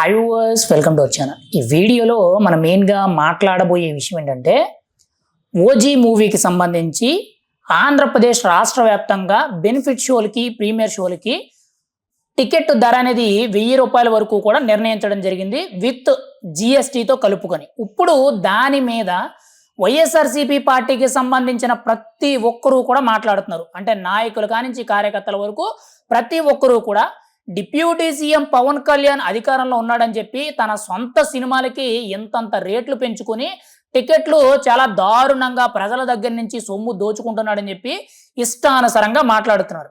Hi viewers welcome to our channel ఈ వీడియోలో మనం మెయిన్గా మాట్లాడబోయే విషయం ఏంటంటే ఓజీ మూవీకి సంబంధించి ఆంధ్రప్రదేశ్ రాష్ట్ర వ్యాప్తంగా బెనిఫిట్ షోలకి ప్రీమియర్ షోలకి టికెట్ ధర అనేది వెయ్యి రూపాయల వరకు కూడా నిర్ణయించడం జరిగింది విత్ జిఎస్టీతో కలుపుకొని. ఇప్పుడు దాని మీద వైఎస్ఆర్సీపీ పార్టీకి సంబంధించిన ప్రతి ఒక్కరూ కూడా మాట్లాడుతున్నారు. అంటే నాయకులు కానించి కార్యకర్తల వరకు ప్రతి ఒక్కరూ కూడా డిప్యూటీ సీఎం పవన్ కళ్యాణ్ అధికారంలో ఉన్నాడని చెప్పి తన సొంత సినిమాలకి ఎంతంత రేట్లు పెంచుకొని టికెట్లు చాలా దారుణంగా ప్రజల దగ్గర నుంచి సొమ్ము దోచుకుంటున్నాడని చెప్పి ఇష్టానుసరంగా మాట్లాడుతున్నారు.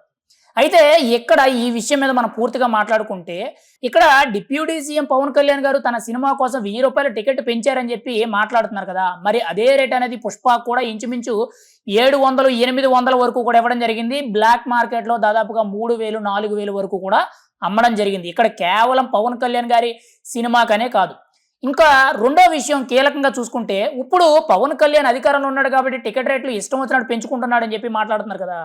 అయితే ఇక్కడ ఈ విషయం మీద మనం పూర్తిగా మాట్లాడుకుంటే ఇక్కడ డిప్యూటీ సీఎం పవన్ కళ్యాణ్ గారు తన సినిమా కోసం వెయ్యి రూపాయల టికెట్ పెంచారని చెప్పి మాట్లాడుతున్నారు కదా. మరి అదే రేట్ అనేది పుష్ప కూడా ఇంచుమించు ఏడు వందలు ఎనిమిది వందల వరకు కూడా ఇవ్వడం జరిగింది. బ్లాక్ మార్కెట్లో దాదాపుగా మూడు వేలు నాలుగు వేలు వరకు కూడా అమ్మడం జరిగింది. ఇక్కడ కేవలం పవన్ కళ్యాణ్ గారి సినిమాకనే కాదు. ఇంకా రెండో విషయం కీలకంగా చూసుకుంటే ఇప్పుడు పవన్ కళ్యాణ్ అధికారంలో ఉన్నాడు కాబట్టి టికెట్ రేట్లు ఇష్టం వచ్చినట్టు పెంచుకుంటున్నాడని చెప్పి మాట్లాడుతున్నారు కదా.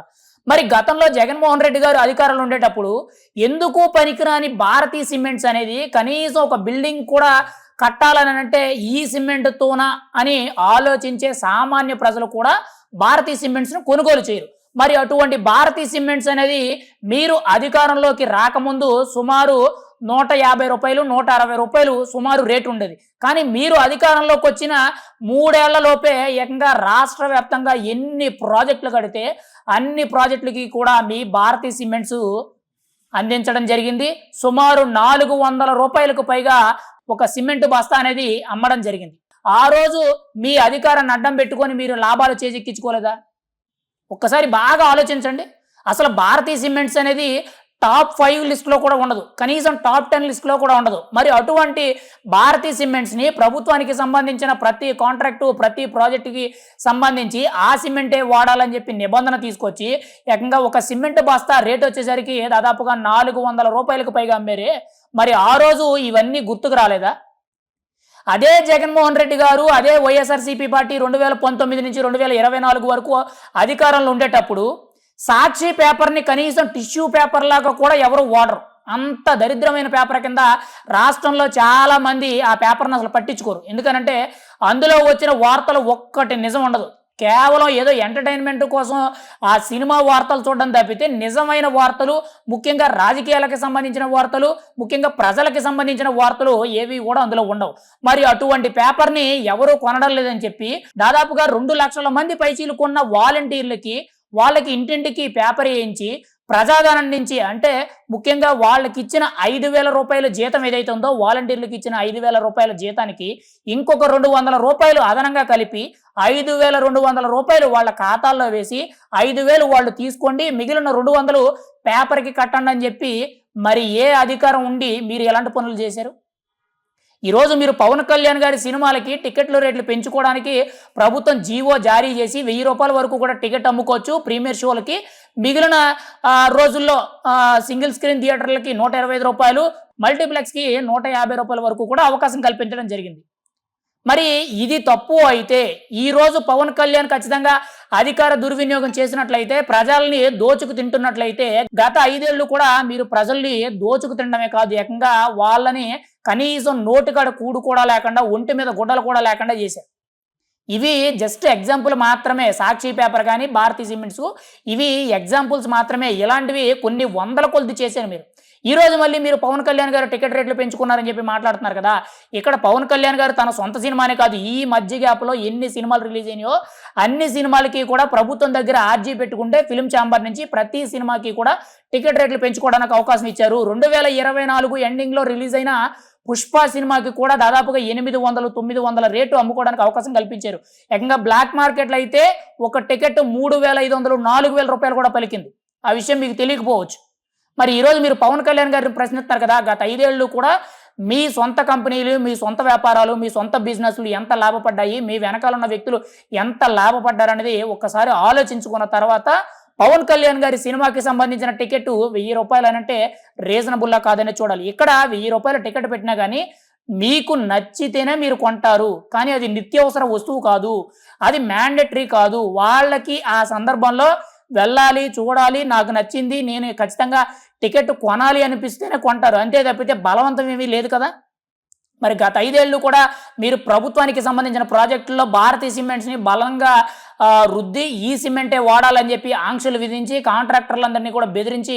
మరి గతంలో జగన్మోహన్ రెడ్డి గారు అధికారంలో ఉండేటప్పుడు ఎందుకు పనికిరాని భారతీ సిమెంట్స్ అనేది కనీసం ఒక బిల్డింగ్ కూడా కట్టాలని అంటే ఈ సిమెంట్తోనా అని ఆలోచించే సామాన్య ప్రజలు కూడా భారతీ సిమెంట్స్ను కొనుగోలు చేయరు. మరి అటువంటి భారతీ సిమెంట్స్ అనేది మీరు అధికారంలోకి రాకముందు సుమారు నూట యాభై రూపాయలు నూట అరవై రూపాయలు సుమారు రేటు ఉండేది. కానీ మీరు అధికారంలోకి వచ్చిన మూడేళ్ళ లోపే ఏకంగా రాష్ట్ర వ్యాప్తంగా ఎన్ని ప్రాజెక్టులు కడితే అన్ని ప్రాజెక్టులకి కూడా మీ భారతీ సిమెంట్స్ అందించడం జరిగింది. సుమారు నాలుగు వందల రూపాయలకు పైగా ఒక సిమెంట్ బస్తా అనేది అమ్మడం జరిగింది. ఆ రోజు మీ అధికారాన్ని అడ్డం పెట్టుకొని మీరు లాభాలు చేజెక్కించుకోలేదా? ఒక్కసారి బాగా ఆలోచించండి. అసలు భారతీయ సిమెంట్స్ అనేది టాప్ ఫైవ్ లిస్ట్లో కూడా ఉండదు. కనీసం టాప్ టెన్ లిస్ట్లో కూడా ఉండదు. మరి అటువంటి భారతీయ సిమెంట్స్ని ప్రభుత్వానికి సంబంధించిన ప్రతి కాంట్రాక్టు ప్రతి ప్రాజెక్టుకి సంబంధించి ఆ సిమెంటే వాడాలని చెప్పి నిబంధన తీసుకొచ్చి ఏకంగా ఒక సిమెంట్ బస్తా రేట్ వచ్చేసరికి దాదాపుగా నాలుగు వందల రూపాయలకు పైగా అమ్మేరే. మరి ఆ రోజు ఇవన్నీ గుర్తుకు రాలేదా? అదే జగన్మోహన్ రెడ్డి గారు అదే వైఎస్ఆర్సీపీ పార్టీ రెండు వేల పంతొమ్మిది నుంచి రెండు వేల ఇరవై నాలుగు వరకు అధికారంలో ఉండేటప్పుడు సాక్షి పేపర్ని కనీసం టిష్యూ పేపర్ లాగా కూడా ఎవరు వాడరు. అంత దరిద్రమైన పేపర్ కింద రాష్ట్రంలో చాలా మంది ఆ పేపర్ని అసలు పట్టించుకోరు. ఎందుకనంటే అందులో వచ్చిన వార్తలు ఒక్కటి నిజం ఉండదు. కేవలం ఏదో ఎంటర్టైన్మెంట్ కోసం ఆ సినిమా వార్తలు చూడడం తప్పితే నిజమైన వార్తలు ముఖ్యంగా రాజకీయాలకు సంబంధించిన వార్తలు ముఖ్యంగా ప్రజలకు సంబంధించిన వార్తలు ఏవి కూడా అందులో ఉండవు. మరి అటువంటి పేపర్ని ఎవరూ కొనడం లేదని చెప్పి దాదాపుగా రెండు లక్షల మంది పైచీలు కొన్న వాలంటీర్లకి వాళ్ళకి ఇంటింటికి పేపర్ వేయించి ప్రజాధనం నుంచి అంటే ముఖ్యంగా వాళ్ళకి ఇచ్చిన ఐదు వేల రూపాయల జీతం ఏదైతే ఉందో వాలంటీర్లకు ఇచ్చిన ఐదు వేల రూపాయల జీతానికి ఇంకొక రెండు వందల రూపాయలు అదనంగా కలిపి ఐదు వేల రెండు వందల రూపాయలు వాళ్ళ ఖాతాల్లో వేసి ఐదు వేలు వాళ్ళు తీసుకోండి మిగిలిన రెండు వందలు పేపర్కి కట్టండి అని చెప్పి మరి ఏ అధికారం ఉండి మీరు ఎలాంటి పనులు చేశారు? ఈరోజు మీరు పవన్ కళ్యాణ్ గారి సినిమాలకి టికెట్ల రేట్లు పెంచుకోవడానికి ప్రభుత్వం జీవో జారీ చేసి వెయ్యి రూపాయల వరకు కూడా టికెట్ అమ్ముకోవచ్చు. ప్రీమియర్ షోలకి మిగిలిన రోజుల్లో సింగిల్ స్క్రీన్ థియేటర్లకి నూట ఇరవై ఐదు రూపాయలు మల్టీప్లెక్స్కి నూట యాభై రూపాయల వరకు కూడా అవకాశం కల్పించడం జరిగింది. మరి ఇది తప్పు అయితే ఈరోజు పవన్ కళ్యాణ్ ఖచ్చితంగా అధికార దుర్వినియోగం చేసినట్లయితే ప్రజల్ని దోచుకు తింటున్నట్లయితే గత ఐదేళ్ళు కూడా మీరు ప్రజల్ని దోచుకు తినడమే కాదు ఏకంగా వాళ్ళని కనీసం నోటికాడ కూడు కూడా లేకుండా ఒంటి మీద గుడ్డలు కూడా లేకుండా చేశారు. ఇవి జస్ట్ ఎగ్జాంపుల్ మాత్రమే సాక్షి పేపర్ కానీ భారతీ సిమెంట్స్. ఇవి ఎగ్జాంపుల్స్ మాత్రమే. ఇలాంటివి కొన్ని వందల కొలది చేశారు మీరు. ఈరోజు మళ్ళీ మీరు పవన్ కళ్యాణ్ గారు టికెట్ రేట్లు పెంచుకున్నారని చెప్పి మాట్లాడుతున్నారు కదా. ఇక్కడ పవన్ కళ్యాణ్ గారు తన సొంత సినిమానే కాదు ఈ మధ్య గ్యాప్లో ఎన్ని సినిమాలు రిలీజ్ అయినాయో అన్ని సినిమాలకి కూడా ప్రభుత్వం దగ్గర ఆర్జీ పెట్టుకుంటే ఫిల్మ్ ఛాంబర్ నుంచి ప్రతి సినిమాకి కూడా టికెట్ రేట్లు పెంచుకోవడానికి అవకాశం ఇచ్చారు. రెండు వేల ఇరవై నాలుగు ఎండింగ్లో రిలీజ్ అయిన పుష్ప సినిమాకి కూడా దాదాపుగా ఎనిమిది వందలు తొమ్మిది వందల రేటు అమ్ముకోవడానికి అవకాశం కల్పించారు. ఏకంగా బ్లాక్ మార్కెట్లో అయితే ఒక టికెట్ మూడు వేల ఐదు వందలు నాలుగు వేల రూపాయలు కూడా పలికింది. ఆ విషయం మీకు తెలియకపోవచ్చు. మరి ఈరోజు మీరు పవన్ కళ్యాణ్ గారిని ప్రశ్నిస్తారు కదా గత ఐదేళ్ళు కూడా మీ సొంత కంపెనీలు మీ సొంత వ్యాపారాలు మీ సొంత బిజినెస్లు ఎంత లాభపడ్డాయి మీ వెనకాల ఉన్న వ్యక్తులు ఎంత లాభపడ్డారనేది ఒక్కసారి ఆలోచించుకున్న తర్వాత పవన్ కళ్యాణ్ గారి సినిమాకి సంబంధించిన టికెట్ వెయ్యి రూపాయలు అనంటే రీజనబుల్లా కాదని చూడాలి. ఇక్కడ వెయ్యి రూపాయల టికెట్ పెట్టినా కానీ మీకు నచ్చితేనే మీరు కొంటారు. కానీ అది నిత్యావసర వస్తువు కాదు. అది మ్యాండటరీ కాదు. వాళ్ళకి ఆ సందర్భంలో వెళ్ళాలి చూడాలి నాకు నచ్చింది నేను ఖచ్చితంగా టికెట్ కొనాలి అనిపిస్తేనే కొంటారు. అంతే తప్పితే బలవంతం ఏమీ లేదు కదా. మరి గత ఐదేళ్ళు కూడా మీరు ప్రభుత్వానికి సంబంధించిన ప్రాజెక్టుల్లో భారతీయ సిమెంట్స్ని బలంగా రుద్ది ఈ సిమెంటే వాడాలని చెప్పి ఆంక్షలు విధించి కాంట్రాక్టర్లందరినీ కూడా బెదిరించి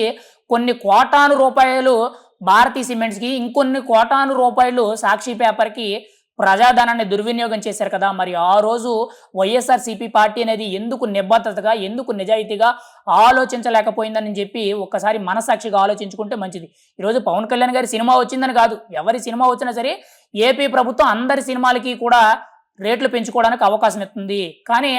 కొన్ని కోటాను రూపాయలు భారతీయ సిమెంట్స్కి ఇంకొన్ని కోటాను రూపాయలు సాక్షి పేపర్కి ప్రజాధనాన్ని దుర్వినియోగం చేశారు కదా. మరి ఆ రోజు వైఎస్ఆర్సీపీ పార్టీ అనేది ఎందుకు నిబద్ధతగా ఎందుకు నిజాయితీగా ఆలోచించలేకపోయిందని చెప్పి ఒక్కసారి మనసాక్షిగా ఆలోచించుకుంటే మంచిది. ఈరోజు పవన్ కళ్యాణ్ గారి సినిమా వచ్చిందని కాదు. ఎవరి సినిమా వచ్చినా సరే ఏపీ ప్రభుత్వం అందరి సినిమాలకి కూడా రేట్లు పెంచుకోవడానికి అవకాశం ఇస్తుంది. కానీ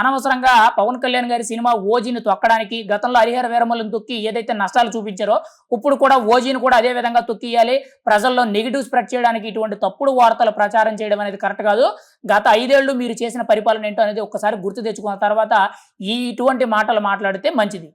అనవసరంగా పవన్ కళ్యాణ్ గారి సినిమా ఓజీని తొక్కడానికి గతంలో హరిహర వీరమల్ని తొక్కి ఏదైతే నష్టాలు చూపించారో ఇప్పుడు కూడా ఓజీని కూడా అదే విధంగా తొక్కియాలి ప్రజల్లో నెగిటివ్ స్ప్రెడ్ చేయడానికి ఇటువంటి తప్పుడు వార్తలు ప్రచారం చేయడం అనేది కరెక్ట్ కాదు. గత ఐదేళ్ళు మీరు చేసిన పరిపాలన ఏంటో అనేది ఒక్కసారి గుర్తు తెచ్చుకున్న తర్వాత ఈ ఇటువంటి మాటలు మాట్లాడితే మంచిది.